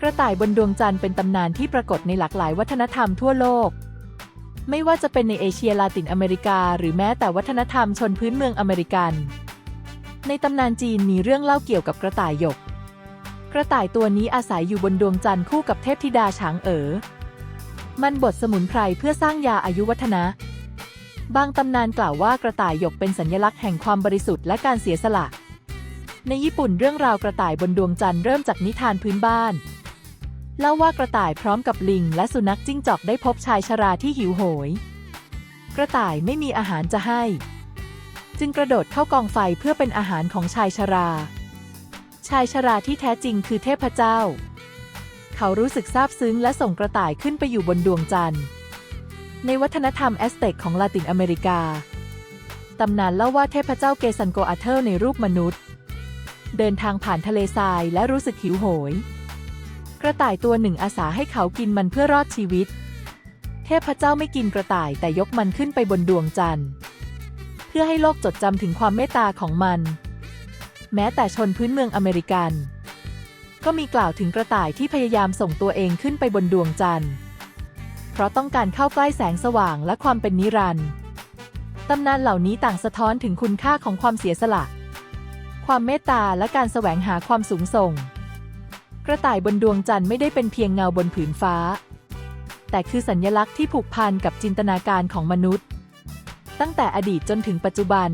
กระต่ายบนดวงจันทร์เป็นตำนานที่ปรากฏในหลากหลายวัฒนธรรมทั่วโลก ไม่ว่าจะเป็นในเอเชียลาตินอเมริกา หรือแม้แต่วัฒนธรรมชนพื้นเมืองอเมริกัน ในตำนานจีนมีเรื่องเล่าเกี่ยวกับกระต่ายหยก กระต่ายตัวนี้อาศัยอยู่บนดวงจันทร์คู่กับเทพธิดาฉางเอ๋อ มันบดสมุนไพรเพื่อสร้างยาอายุวัฒนะ บางตำนานกล่าวว่ากระต่ายหยกเป็นสัญลักษณ์แห่งความบริสุทธิ์และการเสียสละ ในญี่ปุ่นเรื่องราวกระต่ายบนดวงจันทร์เริ่มจากนิทานพื้นบ้าน เล่าว่ากระต่ายพร้อมกับลิงและสุนัขจิ้งจอกได้พบชายชราที่หิวโหย กระต่ายไม่มีอาหารจะให้ จึงกระโดดเข้ากองไฟเพื่อเป็นอาหารของชายชรา ชายชราที่แท้จริงคือเทพเจ้า เขารู้สึกซาบซึ้งและส่งกระต่ายขึ้นไปอยู่บนดวงจันทร์ ในวัฒนธรรมแอสเต็กของลาตินอเมริกา ตำนานเล่าว่าเทพเจ้าเกซันโกอาเทลในรูปมนุษย์ เดินทางผ่านทะเลทรายและรู้สึกหิวโหย กระต่ายตัวหนึ่งอาสาให้เขากินมันเพื่อรอดชีวิต เทพเจ้าไม่กินกระต่ายแต่ยกมันขึ้นไปบนดวงจันทร์ เพื่อให้โลกจดจำถึงความเมตตาของมัน แม้แต่ชนพื้นเมืองอเมริกัน ก็มีกล่าวถึงกระต่ายที่พยายามส่งตัวเองขึ้นไปบนดวงจันทร์ เพราะต้องการเข้าใกล้แสงสว่างและความเป็นนิรันดร์ตำนานเหล่านี้ต่างสะท้อนถึงคุณค่าของความเสียสละ ความเมตตาและการแสวงหาความสูงส่ง กระต่ายบนดวงจันทร์ไม่ได้เป็นเพียงเงาบนผืนฟ้า แต่คือสัญญลักษณ์ที่ผูกพันกับจินตนาการของมนุษย์ ตั้งแต่อดีตจนถึงปัจจุบัน